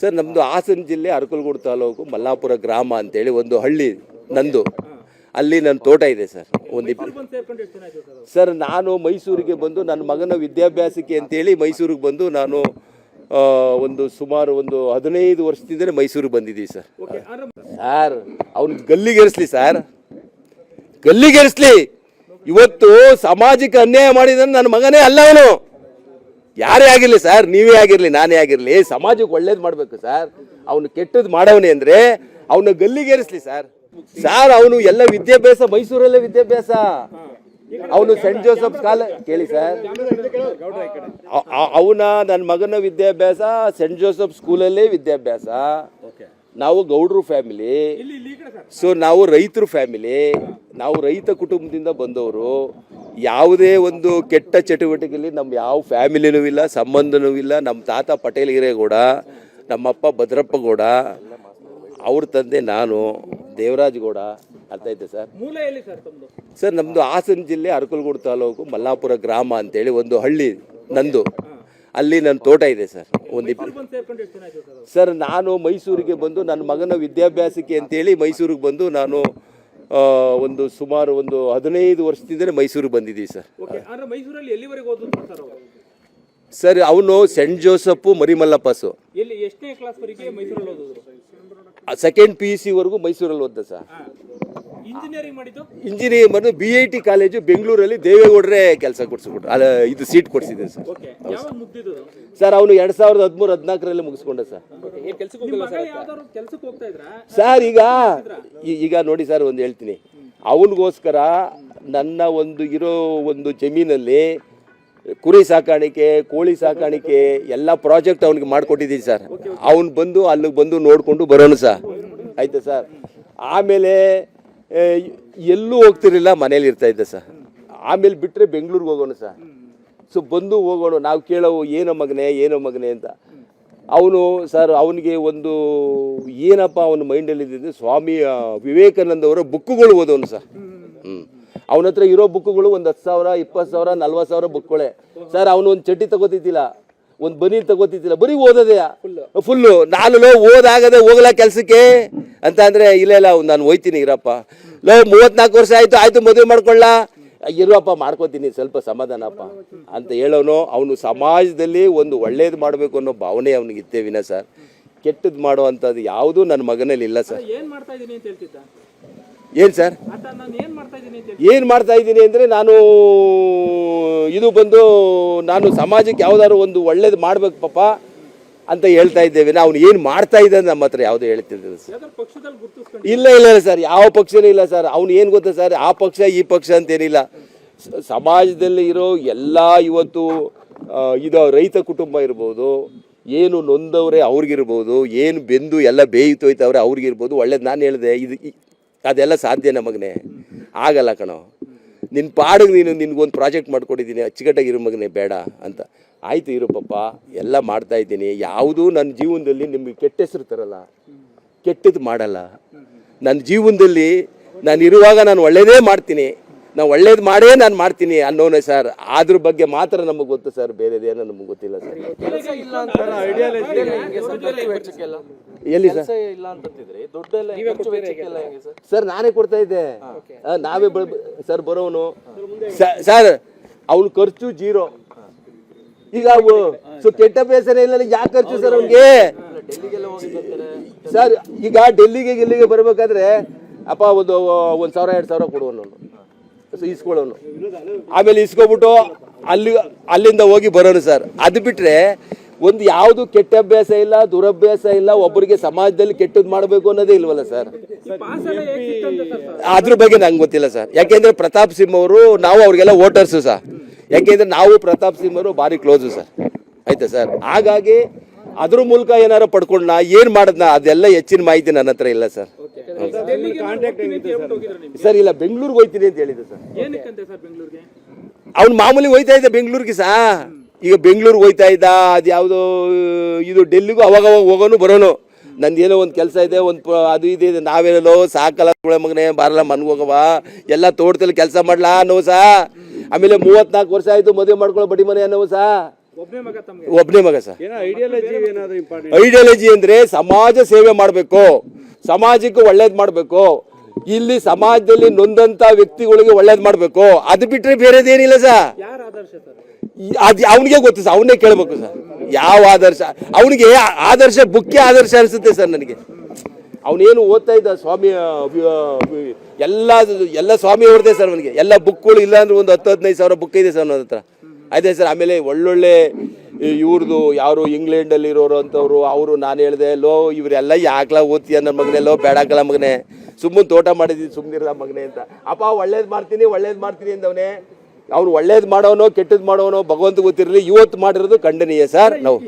Sir ನಮ್ಮದು ಹಾಸನ ಜಿಲ್ಲೆ ಅರಕಲಗೂಡು ತಾಲೂಕು ಮಲ್ಲಾಪುರ ಗ್ರಾಮ ಅಂತೇಳಿ ಒಂದು ಹಳ್ಳಿ ನಂದು. ಅಲ್ಲಿ ನನ್ನ ತೋಟ ಇದೆ ಸರ್ ಒಂದು ಸರ್ ನಾನು ಮೈಸೂರಿಗೆ ಬಂದು ನನ್ನ ಮಗನ ವಿದ್ಯಾಭ್ಯಾಸಕ್ಕೆ ಅಂತೇಳಿ ಮೈಸೂರಿಗೆ ಬಂದು ನಾನು ಒಂದು ಸುಮಾರು ಒಂದು ಹದಿನೈದು ವರ್ಷದಿಂದಲೇ ಮೈಸೂರಿಗೆ ಬಂದಿದ್ದೀವಿ ಸರ್. ಸರ್ ಅವ್ನು ಗಲ್ಲಿಗೇರಿಸ್ಲಿ ಸರ್. ಗಲ್ಲಿಗೇರಿಸ್ಲಿ. ಇವತ್ತು ಸಾಮಾಜಿಕ ಅನ್ಯಾಯ ಮಾಡಿದ ನನ್ನ ಮಗನೇ ಅಲ್ಲ ಅವನು. ಯಾರೇ ಆಗಿರಲಿ ಸರ್ ನೀವೇ ಆಗಿರಲಿ ನಾನೇ ಆಗಿರಲಿ ಸಮಾಜಕ್ಕೆ ಒಳ್ಳೇದು ಮಾಡಬೇಕು ಸರ್ ಅವನು ಕೆಟ್ಟದ್ದು ಮಾಡವನೇ ಅಂದರೆ ಅವನ ಗಲ್ಲಿಗೇರಿಸ್ಲಿ ಸರ್ ಸರ್ ಅವನು ಎಲ್ಲ ವಿದ್ಯಾಭ್ಯಾಸ ಮೈಸೂರಲ್ಲೇ ವಿದ್ಯಾಭ್ಯಾಸ. ಅವನು ಸೆಂಟ್ ಜೋಸಫ್ ಕಾಲೇಜ್ ಕೇಳಿ ಸರ್ ಅವನ ನನ್ನ ಮಗನ ವಿದ್ಯಾಭ್ಯಾಸ ಸೆಂಟ್ ಜೋಸೆಫ್ ಸ್ಕೂಲಲ್ಲೇ ವಿದ್ಯಾಭ್ಯಾಸ. ನಾವು ಗೌಡ್ರು ಫ್ಯಾಮಿಲಿ ಸೊ ನಾವು ರೈತರು ಫ್ಯಾಮಿಲಿ ನಾವು ರೈತ ಕುಟುಂಬದಿಂದ ಬಂದವರು. ಯಾವುದೇ ಒಂದು ಕೆಟ್ಟ ಚಟುವಟಿಕೆಯಲ್ಲಿ ನಮ್ಮ ಯಾವ ಫ್ಯಾಮಿಲಿನೂ ಇಲ್ಲ ಸಂಬಂಧನೂ ಇಲ್ಲ ನಮ್ಮ ತಾತ ಪಟೇಲ್ ಹಿರೇಗೌಡ ನಮ್ಮಪ್ಪ ಭದ್ರಪ್ಪಗೌಡ ಅವ್ರ ತಂದೆ ನಾನು ದೇವರಾಜ್ ಗೌಡ ಅರ್ಥ ಐತೆ ಸರ್? ಸರ್ ನಮ್ಮದು ಹಾಸನ ಜಿಲ್ಲೆ ಅರಕಲಗೂಡು ತಾಲೂಕು ಮಲ್ಲಾಪುರ ಗ್ರಾಮ ಅಂತೇಳಿ ಒಂದು ಹಳ್ಳಿ ನಂದು. ಅಲ್ಲಿ ನನ್ನ ತೋಟ ಇದೆ ಸರ್ ಒಂದು ಸರ್ ನಾನು ಮೈಸೂರಿಗೆ ಬಂದು ನನ್ನ ಮಗನ ವಿದ್ಯಾಭ್ಯಾಸಕ್ಕೆ ಅಂತೇಳಿ ಮೈಸೂರಿಗೆ ಬಂದು ನಾನು ಒಂದು ಸುಮಾರು ಒಂದು ಹದಿನೈದು ವರ್ಷದಿಂದಲೇ ಮೈಸೂರಿಗೆ ಬಂದಿದ್ದೀವಿ ಸರ್. ಮೈಸೂರಲ್ಲಿ ಎಲ್ಲಿವರೆಗೆ ಓದಿದ್ರು ಸರ್ ಅವರು? ಸರ್ ಅವನು ಸೆಂಟ್ ಜೋಸಫು ಮರಿಮಲ್ಲಪ್ಪಸು ಎಷ್ಟನೇ ಕ್ಲಾಸ್ ವರೆಗೆ ಮೈಸೂರಲ್ಲಿ ಓದಿದ್ರು? ಸೆಕೆಂಡ್ ಪಿ ಯು ಸಿವರೆಗೂ ಮೈಸೂರಲ್ಲಿ ಓದ್ದ ಸರ್. ಇಂಜಿನಿಯರಿಂಗ್ ಮಾಡಿದ್ದು? ಇಂಜಿನಿಯರಿಂಗ್ ಬಂದು ಬಿ ಐ ಟಿ ಕಾಲೇಜು ಬೆಂಗಳೂರಲ್ಲಿ ದೇವೇಗೌಡರೇ ಕೆಲಸ ಕೊಡಿಸ್ಬಿಟ್ರು. ಅಲ್ಲ ಇದು ಸೀಟ್ ಕೊಡಿಸಿದೆ ಸರ್. ಓಕೆ ಯಾವಾಗ ಮುಗ್ದಿದ್ದು ಸರ್ ಅವನು ಎರಡು ಸಾವಿರದ ಹದಿಮೂರು ಹದಿನಾಲ್ಕರಲ್ಲಿ ಮುಗಿಸ್ಕೊಂಡೆ ಸರ್. ಸರ್? ಈಗ ಈಗ ನೋಡಿ ಸರ್ ಒಂದು ಹೇಳ್ತೀನಿ. ಅವನಿಗೋಸ್ಕರ ನನ್ನ ಒಂದು ಇರೋ ಒಂದು ಜಮೀನಲ್ಲಿ ಕುರಿ ಸಾಕಾಣಿಕೆ ಕೋಳಿ ಸಾಕಾಣಿಕೆ ಎಲ್ಲ ಪ್ರಾಜೆಕ್ಟ್ ಅವನಿಗೆ ಮಾಡಿಕೊಟ್ಟಿದ್ದೀನಿ ಸರ್. ಅವನು ಬಂದು ಅಲ್ಲಿಗೆ ಬಂದು ನೋಡಿಕೊಂಡು ಬರೋನು ಸರ್. ಆಯ್ತಾ ಸರ್? ಆಮೇಲೆ ಎಲ್ಲೂ ಹೋಗ್ತಿರಲಿಲ್ಲ, ಮನೇಲಿ ಇರ್ತಾ ಇದ್ದೆ ಸರ್. ಆಮೇಲೆ ಬಿಟ್ಟರೆ ಬೆಂಗಳೂರಿಗೆ ಹೋಗೋಣ ಸರ್. ಸೊ, ಬಂದು ಹೋಗೋಣ, ನಾವು ಕೇಳೋ ಏನೋ ಮಗನೇ ಏನೋ ಮಗನೇ ಅಂತ. ಅವನು ಸರ್, ಅವನಿಗೆ ಒಂದು ಏನಪ್ಪ ಅವನ ಮೈಂಡಲ್ಲಿ ಇದ್ದಿದ್ದು, ಸ್ವಾಮಿ ವಿವೇಕಾನಂದವರ ಬುಕ್ಕುಗಳು ಓದೋನು ಸರ್. ಹ್ಞೂ ಅವನ ಹತ್ರ ಇರೋ ಬುಕ್ಕುಗಳು ಒಂದು ಹತ್ತು ಸಾವಿರ ಇಪ್ಪತ್ತು ಸಾವಿರ ನಲ್ವತ್ತು ಸಾವಿರ ಬುಕ್ಗಳೇ ಸರ್ ಅವನು ಒಂದು ಚಟ್ಟಿ ತಗೋತಿದ್ದಿಲ್ಲ. ಒಂದು ಬನೀನ್ ತಗೋತಿದ್ದಿಲ್ಲ ಬರೀ ಓದೋದೇ ಫುಲ್ಲು ನಾನು ಲೋ ಓದಾಗದೆ ಹೋಗ್ಲಾ ಕೆಲಸಕ್ಕೆ? ಅಂತ ಅಂದರೆ ಇಲ್ಲ ಇಲ್ಲ ನಾನು ಹೋಯ್ತೀನಿ ಇರಪ್ಪ. ಲೋ ಮೂವತ್ನಾಲ್ಕು ವರ್ಷ ಆಯಿತು ಆಯಿತು ಮದುವೆ ಮಾಡ್ಕೊಳ್ಳ ಇರುವಪ್ಪ ಮಾಡ್ಕೋತೀನಿ ಸ್ವಲ್ಪ ಸಮಾಧಾನಪ್ಪ. ಅಂತ ಹೇಳೋನು ಅವನು ಸಮಾಜದಲ್ಲಿ ಒಂದು ಒಳ್ಳೇದು ಮಾಡಬೇಕು ಅನ್ನೋ ಭಾವನೆ ಅವನಿಗೆ ಇತ್ತೇ ವಿನ ಸರ್. ಕೆಟ್ಟದ್ದು ಮಾಡೋ ಅಂಥದ್ದು ಯಾವುದೂ ನನ್ನ ಮಗನಲ್ಲಿ ಇಲ್ಲ ಸರ್ ಏನು ಮಾಡ್ತಾ ಇದೀನಿ ಅಂತ ಹೇಳ್ತಿದ್ದ? ಏನು ಸರ್? ಏನ್ ಮಾಡ್ತಾ ಇದ್ದೀನಿ ಅಂದರೆ ನಾನು ಇದು ಬಂದು ನಾನು ಸಮಾಜಕ್ಕೆ ಯಾವ್ದಾದ್ರು ಒಂದು ಒಳ್ಳೇದು ಮಾಡ್ಬೇಕು ಪಾಪ ಅಂತ ಹೇಳ್ತಾ ಇದ್ದೇವೆ. ಅವನು ಏನು ಮಾಡ್ತಾ ಇದ್ದಾನೆ ನಮ್ಮ ಹತ್ರ ಯಾವುದೂ ಹೇಳ್ತಿದ್ದಿಲ್ಲ ಸರ್. ಇಲ್ಲ ಇಲ್ಲ ಇಲ್ಲ ಸರ್. ಯಾವ ಪಕ್ಷನೂ ಇಲ್ಲ ಸರ್. ಅವ್ನು ಏನು ಗೊತ್ತಾ ಸರ್? ಆ ಪಕ್ಷ ಈ ಪಕ್ಷ ಅಂತೇನಿಲ್ಲ. ಏನಿಲ್ಲ ಸಮಾಜದಲ್ಲಿ ಇರೋ ಎಲ್ಲ ಇವತ್ತು ಇದು ರೈತ ಕುಟುಂಬ ಇರ್ಬೋದು ಏನು ನೊಂದವ್ರೆ ಅವ್ರಿಗಿರ್ಬೋದು ಏನು ಬೆಂದು ಎಲ್ಲ ಬೇಯ್ತೋಯ್ತವ್ರೆ ಅವ್ರಿಗಿರ್ಬೋದು ಒಳ್ಳೇದು ನಾನು ಹೇಳಿದೆ. ಇದು ಅದೆಲ್ಲ ಸಾಧ್ಯ ನಮಗನೆ. ಆಗಲ್ಲ ಕಣೋ. ನಿನ್ನ ಪಾಡಿಗೆ ನೀನು ನಿನ್ಗೊಂದು ಪ್ರಾಜೆಕ್ಟ್ ಮಾಡ್ಕೊಟ್ಟಿದ್ದೀನಿ ಅಚ್ಚುಕಟ್ಟಾಗಿರೋ ಮಗನೇ, ಬೇಡ ಅಂತ. ಆಯಿತು ಇರು ಪಾಪ ಎಲ್ಲ ಮಾಡ್ತಾ ಇದ್ದೀನಿ. ಯಾವುದೂ ನನ್ನ ಜೀವನದಲ್ಲಿ ನಿಮಗೆ ಕೆಟ್ಟ ಹೆಸರು ತರಲ್ಲ. ಕೆಟ್ಟದ್ದು ಮಾಡಲ್ಲ. ನನ್ನ ಜೀವನದಲ್ಲಿ ನಾನು ಇರುವಾಗ ನಾನು ಒಳ್ಳೆಯದೇ ಮಾಡ್ತೀನಿ. ನಾವು ಒಳ್ಳೇದು ಮಾಡೇ ನಾನು ಮಾಡ್ತೀನಿ ಅನ್ನೋನೇ ಸರ್. ಅದ್ರ ಬಗ್ಗೆ ಮಾತ್ರ ನಮಗೆ ಗೊತ್ತು ಸರ್. ಬೇರೆದೇನೋ ನಮಗೆ ಗೊತ್ತಿಲ್ಲ ಸರ್. ಎಲ್ಲಿ ಸರ್? ಸರ್? ಸರ್ ನಾನೇ ಕೊಡ್ತಾ ಇದ್ದೆ. ನಾವೇ ಸರ್ ಬರೋನು. ಸ- ಸರ್ ಅವ್ನು ಖರ್ಚು ಜೀರೋ. ಈಗ ಅವು ಸೊ ಕೆಟ್ಟ ಬೇಸರ ಇಲ್ಲ ಯಾಕೆ ಖರ್ಚು ಸರ್ ಅವ್ನಿಗೆ? ಸರ್ ಈಗ ಡೆಲ್ಲಿಗೆ ಗಿಲ್ಲಿಗೆ ಬರಬೇಕಾದ್ರೆ ಅಪ್ಪ ಒಂದು ಒಂದು ಸಾವಿರ ಎರಡು ಸಾವಿರ ಕೊಡುವನು ಸೊ ಇಸ್ಕೊಳ್ಳೋನು ಆಮೇಲೆ ಇಸ್ಕೊಬಿಟ್ಟು ಅಲ್ಲಿ, ಅಲ್ಲಿಂದ ಹೋಗಿ ಬರೋನು ಸರ್. ಅದು ಬಿಟ್ಟರೆ ಒಂದು ಯಾವುದು ಕೆಟ್ಟ ಅಭ್ಯಾಸ ಇಲ್ಲ, ದುರಭ್ಯಾಸ ಇಲ್ಲ ಒಬ್ಬರಿಗೆ ಸಮಾಜದಲ್ಲಿ ಕೆಟ್ಟದ್ದು ಮಾಡಬೇಕು ಅನ್ನೋದೇ ಇಲ್ವಲ್ಲ ಸರ್. ಅದ್ರ ಬಗ್ಗೆ ನಂಗೆ ಗೊತ್ತಿಲ್ಲ ಸರ್. ಯಾಕೆಂದ್ರೆ ಪ್ರತಾಪ್ ಸಿಂಹ ಅವರು, ನಾವು ಅವ್ರಿಗೆಲ್ಲ ವೋಟರ್ಸು ಸರ್. ಯಾಕೆಂದ್ರೆ ನಾವು ಪ್ರತಾಪ್ ಸಿಂಹ ಅವರು ಭಾರಿ ಕ್ಲೋಸು ಸರ್. ಆಯ್ತಾ ಸರ್? ಹಾಗಾಗಿ ಅದ್ರ ಮೂಲಕ ಏನಾರು ಪಡ್ಕೊಂಡ್ನಾ, ಏನು ಮಾಡಿದ್ನ, ಅದೆಲ್ಲ ಹೆಚ್ಚಿನ ಮಾಹಿತಿ ನನ್ನ ಹತ್ರ ಇಲ್ಲ ಸರ್. ಸರ್ ಇಲ್ಲ ಬೆಂಗಳೂರಿಗೆ ಹೋಯ್ತೀನಿ ಅಂತ ಹೇಳಿದ್ರು ಸರ್. ಏನಕ್ಕಂತೆ ಸರ್ ಬೆಂಗಳೂರಿಗೆ? ಅವ್ನು ಮಾಮೂಲಿ ಹೋಯ್ತಾ ಇದ್ದ ಬೆಂಗಳೂರಿಗೆ ಸಾ. ಈಗ ಬೆಂಗಳೂರಿಗೆ ಹೋಯ್ತಾ ಇದ್ದ ಅದು ಯಾವುದೋ ಇದು ಡೆಲ್ಲಿಗೂ ಅವಾಗ ಅವಾಗ ಹೋಗೋನು ಬರೋನು. ನಂದು ಏನೋ ಒಂದು ಕೆಲಸ ಇದೆ ಒಂದು ಅದು ಇದು ಇದೆ ನಾವೇನೋ ಸಾಕಲ್ಲ ಮಗನೇ ಬಾರಲ್ಲ ಮನ್ಗೆ ಹೋಗವ ಎಲ್ಲ ತೋಟದಲ್ಲಿ ಕೆಲಸ ಮಾಡ್ಲಾ ಅನ್ನೋ ಸಾ. ಆಮೇಲೆ ಮೂವತ್ನಾಲ್ಕು ವರ್ಷ ಆಯಿತು ಮದುವೆ ಮಾಡ್ಕೊಳ್ಳೋ ಬಡಿ ಮನೆ ಅನ್ನೋ ಸಾ. ಒಬ್ಬನೇ ಮಗ ತಮ್ಗೆ? ಒಬ್ಬನೇ ಮಗ ಸರ್ ಏನೋ ಐಡಿಯಾಲಜಿ ಏನಾದ್ರು ಇಂಪಾರ್ಟೆಂಟ್? ಐಡಿಯಾಲಜಿ ಅಂದ್ರೆ ಸಮಾಜ ಸೇವೆ ಮಾಡಬೇಕು. ಸಮಾಜಕ್ಕೆ ಒಳ್ಳೇದು ಮಾಡಬೇಕು. ಇಲ್ಲಿ ಸಮಾಜದಲ್ಲಿ ನೊಂದಂತ ವ್ಯಕ್ತಿಗಳಿಗೆ ಒಳ್ಳೇದು ಮಾಡಬೇಕು. ಅದು ಬಿಟ್ರೆ ಬೇರೆದೇನಿಲ್ಲ ಸರ್. ಅದು ಅವನಿಗೆ ಗೊತ್ತು ಸರ್ ಅವನೇ ಕೇಳಬೇಕು ಸರ್. ಯಾವ ಆದರ್ಶ? ಅವನಿಗೆ ಆದರ್ಶ ಬುಕ್ಕೆ ಆದರ್ಶ ಅನಿಸುತ್ತೆ ಸರ್ ನನಗೆ. ಅವನೇನು ಓದ್ತಾ ಇದ್ದ? ಸ್ವಾಮಿ ಎಲ್ಲ ಎಲ್ಲ ಸ್ವಾಮಿ ಅವ್ರದ್ದೇ ಸರ್ ಅವನಿಗೆ. ಎಲ್ಲ ಬುಕ್ಗಳು ಇಲ್ಲ ಅಂದ್ರೆ ಒಂದು ಹತ್ತು ಹದಿನೈದು ಸಾವಿರ ಬುಕ್ ಇದೆ ಸರ್ ನನ್ನ ಹತ್ರ. ಅದೇ ಸರ್ ಆಮೇಲೆ ಒಳ್ಳೊಳ್ಳೆ ಇವ್ರದ್ದು ಯಾರು ಇಂಗ್ಲೆಂಡಲ್ಲಿ ಇರೋರು ಅಂತವ್ರು, ಅವರು ನಾನು ಹೇಳಿದೆ, ಲೋ, ಇವರೆಲ್ಲ ಯಾಕ್ಲ ಓದ್ತೀಯ ನನ್ನ ಮಗನೇ? ಲೋ ಬೇಡಾಕಲ ಮಗನೇ. ಸುಮ್ಮನೆ ತೋಟ ಮಾಡಿದ್ದೀನಿ ಸುಮ್ಮನಿರಲ್ಲ ಮಗನೇ ಅಂತ. ಅಪ್ಪ, ಒಳ್ಳೇದು ಮಾಡ್ತೀನಿ ಒಳ್ಳೇದು ಮಾಡ್ತೀನಿ, ಅಂದವನೇ. ಅವ್ರು ಒಳ್ಳೇದು ಮಾಡೋನೋ ಕೆಟ್ಟದ್ದು ಮಾಡೋನೋ ಭಗವಂತ ಗೊತ್ತಿರಲಿ, ಇವತ್ತು ಮಾಡಿರೋದು ಖಂಡನೀಯ ಸರ್, ನಾವು.